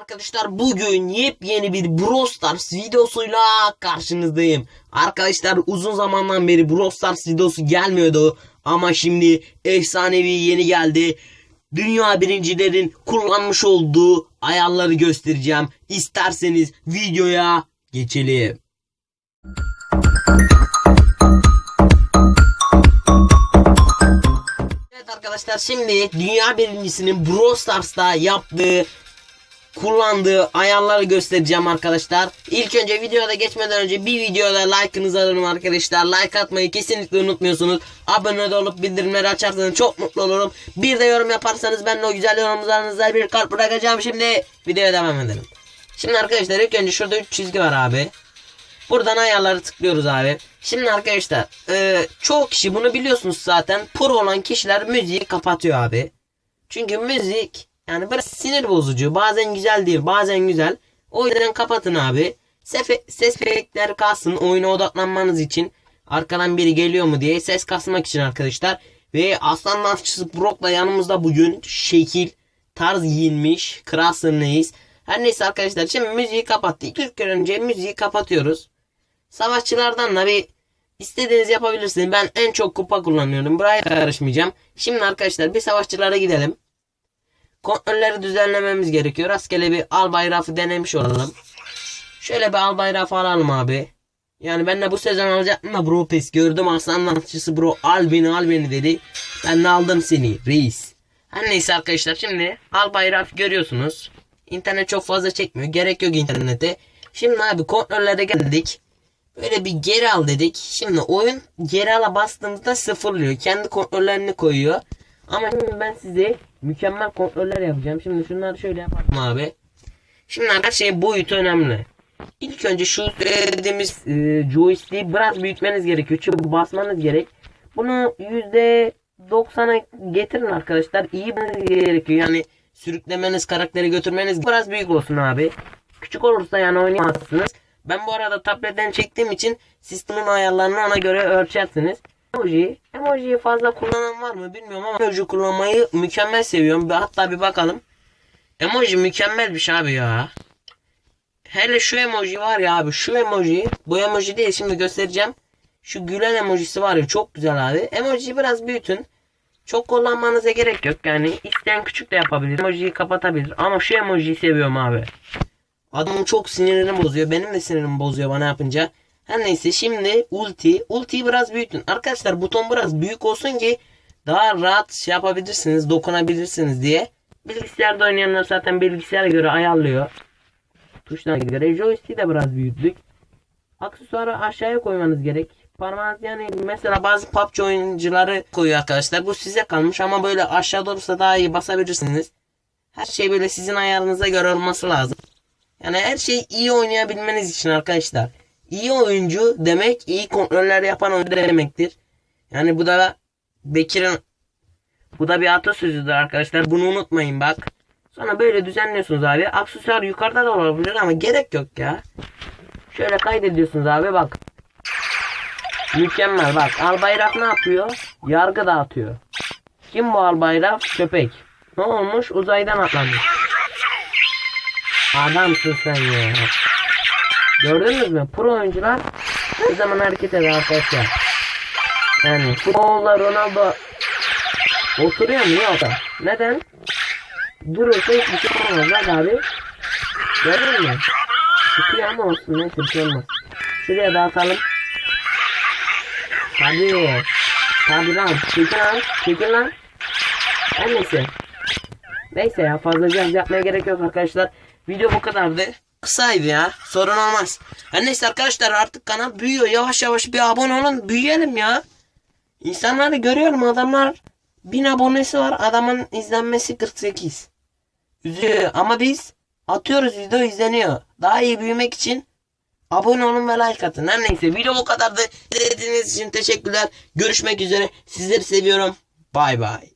Arkadaşlar bugün yepyeni bir Brawl Stars videosuyla karşınızdayım. Arkadaşlar uzun zamandan beri Brawl Stars videosu gelmiyordu. Ama şimdi efsanevi yeni geldi. Dünya birincilerin kullanmış olduğu ayarları göstereceğim. İsterseniz videoya geçelim. Evet arkadaşlar şimdi dünya birincisinin Brawl Stars'ta yaptığı kullandığı ayarları göstereceğim arkadaşlar. İlk önce videoda geçmeden önce bir videoda like'ınızı alırım arkadaşlar. Like atmayı kesinlikle unutmuyorsunuz. Abone olup bildirimleri açarsanız çok mutlu olurum. Bir de yorum yaparsanız ben de o güzel yorumlarınıza bir kalp bırakacağım. Şimdi videoya devam edelim. Şimdi arkadaşlar ilk önce şurada 3 çizgi var abi. Buradan ayarları tıklıyoruz abi. Şimdi arkadaşlar e, çoğu kişi bunu biliyorsunuz zaten. Pro olan kişiler müziği kapatıyor abi. Çünkü müzik yani biraz sinir bozucu. Bazen güzel değil bazen güzel. O yüzden kapatın abi. Sefe, ses efektleri kalsın oyuna odaklanmanız için. Arkadan biri geliyor mu diye ses kasmak için arkadaşlar. Ve aslan dansçısı Brock'la yanımızda bugün şekil tarz giyinmiş. Kral sınırlıyız. Her neyse arkadaşlar şimdi müziği kapattık. İlk önce müziği kapatıyoruz. Savaşçılardan da bir istediğiniz yapabilirsiniz. Ben en çok kupa kullanıyorum. Buraya karışmayacağım. Şimdi arkadaşlar bir savaşçılara gidelim. Kontrolleri düzenlememiz gerekiyor. Rastgele bir al bayrağı denemiş olalım. Şöyle bir al bayrağı alalım abi. Yani ben de bu sezon alacaktım da bro pes gördüm aslan dansçısı bro al beni al beni dedi. Ben de aldım seni reis. Her neyse arkadaşlar şimdi al bayrağı görüyorsunuz. İnternet çok fazla çekmiyor. Gerek yok internete. Şimdi abi kontrollere geldik. Böyle bir geri al dedik. Şimdi oyun geri ala bastığımızda sıfırlıyor. Kendi kontrollerini koyuyor. Ama şimdi ben size mükemmel kontroller yapacağım. Şimdi şunları şöyle yapalım abi. Şimdi her şey boyutu önemli. İlk önce şu dediğimiz e, joystick'i biraz büyütmeniz gerekiyor. Çünkü basmanız gerek. Bunu %90'a getirin arkadaşlar. İyi bilmeniz gerekiyor. Yani sürüklemeniz, karakteri götürmeniz biraz büyük olsun abi. Küçük olursa yani oynayamazsınız. Ben bu arada tabletten çektiğim için sistemin ayarlarını ona göre ölçersiniz. Emoji, emojiyi fazla kullanan var mı bilmiyorum ama emoji kullanmayı mükemmel seviyorum. Hatta bir bakalım. Emoji mükemmel bir şey abi ya. Hele şu emoji var ya abi şu emoji bu emoji değil şimdi göstereceğim. Şu gülen emojisi var ya çok güzel abi. Emojiyi biraz büyütün. Çok kullanmanıza gerek yok yani isteyen küçük de yapabilir. Emojiyi kapatabilir ama şu emojiyi seviyorum abi. Adamın çok sinirini bozuyor. Benim de sinirimi bozuyor bana yapınca. Her neyse şimdi ulti. Ultiyi biraz büyütün. Arkadaşlar buton biraz büyük olsun ki daha rahat şey yapabilirsiniz. Dokunabilirsiniz diye. Bilgisayarda oynayanlar zaten bilgisayara göre ayarlıyor. Tuşlara göre. Joystick'i de biraz büyüttük. Aksesuarı aşağıya koymanız gerek. Parmağınız yani mesela bazı PUBG oyuncuları koyuyor arkadaşlar. Bu size kalmış ama böyle aşağıda olursa daha iyi basabilirsiniz. Her şey böyle sizin ayarınıza göre olması lazım. Yani her şey iyi oynayabilmeniz için arkadaşlar. İyi oyuncu demek iyi kontroller yapan oyuncu demektir. Yani bu da Bekir'in bu da bir atasözüdür arkadaşlar. Bunu unutmayın bak. Sonra böyle düzenliyorsunuz abi. Aksesuar yukarıda da olabilir ama gerek yok ya. Şöyle kaydediyorsunuz abi bak. Mükemmel bak. Albayrak ne yapıyor? Yargı dağıtıyor. Kim bu albayrak? Köpek. Ne olmuş? Uzaydan atlamış. Adamsın sen ya. Gördünüz mü? Pro oyuncular her zaman hareket eder arkadaşlar. Yani futbolda Ronaldo oturuyor mu? Yok. Neden? Durursa hiçbir şey olmaz abi. Gördün mü? Çıkıyor ama olsun neyse bir şey olmaz. Şuraya dağıtalım. Hadi. Hadi lan. Çekil lan. Çekil lan. Her neyse. Neyse ya fazla caz yapmaya gerek yok arkadaşlar. Video bu kadardı. Kısaydı ya. Sorun olmaz. Her neyse arkadaşlar artık kanal büyüyor. Yavaş yavaş bir abone olun. Büyüyelim ya. İnsanları görüyorum adamlar. 1000 abonesi var. Adamın izlenmesi 48. Üzüyor. Ama biz atıyoruz video izleniyor. Daha iyi büyümek için abone olun ve like atın. Her neyse video bu kadardı. İzlediğiniz için teşekkürler. Görüşmek üzere. Sizleri seviyorum. Bay bay.